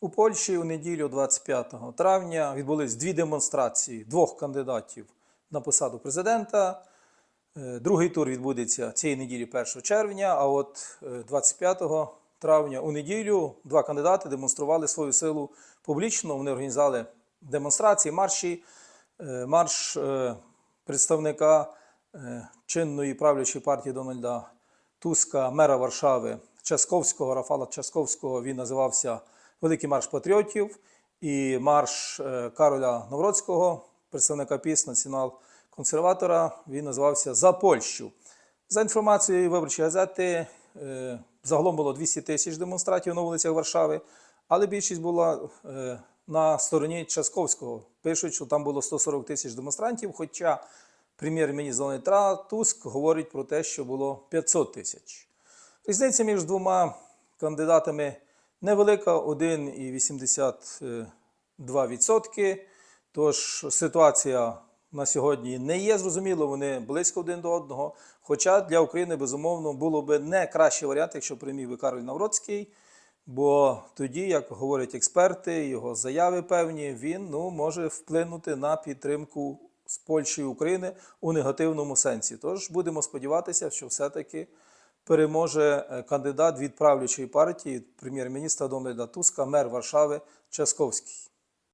У Польщі у неділю 25 травня відбулись дві демонстрації двох кандидатів на посаду президента. Е, Другий тур відбудеться цієї неділі 1 червня, а от е, 25 травня у неділю два кандидати демонстрували свою силу публічно. Вони організували демонстрації, марші. Е, Марш е, представника е, чинної правлячої партії Дональда Туска, мера Варшави Часковського, Рафала Часковського, він називався Великий марш патріотів, і марш е, Кароля Новроцького, представника ПІС, націонал-консерватора, він називався За Польщу. За інформацією виборчої газети, е, загалом було 200 тисяч демонстратів на вулицях Варшави, але більшість була е, на стороні Часковського. Пишуть, що там було 140 тисяч демонстрантів, хоча прем'єр-міністр Дональд Туск говорить про те, що було 500 тисяч. Різниця між двома кандидатами невелика 1,82%. Тож ситуація на сьогодні не є зрозуміло, вони близько один до одного. Хоча для України, безумовно, було б не кращий варіант, якщо приймів би Кароль Навроцький. Бо тоді, як говорять експерти, його заяви певні, він ну, може вплинути на підтримку з Польщі і України у негативному сенсі. Тож будемо сподіватися, що все-таки переможе е, кандидат від правлячої партії, прем'єр-міністра Дональда Туска, мер Варшави Часковський.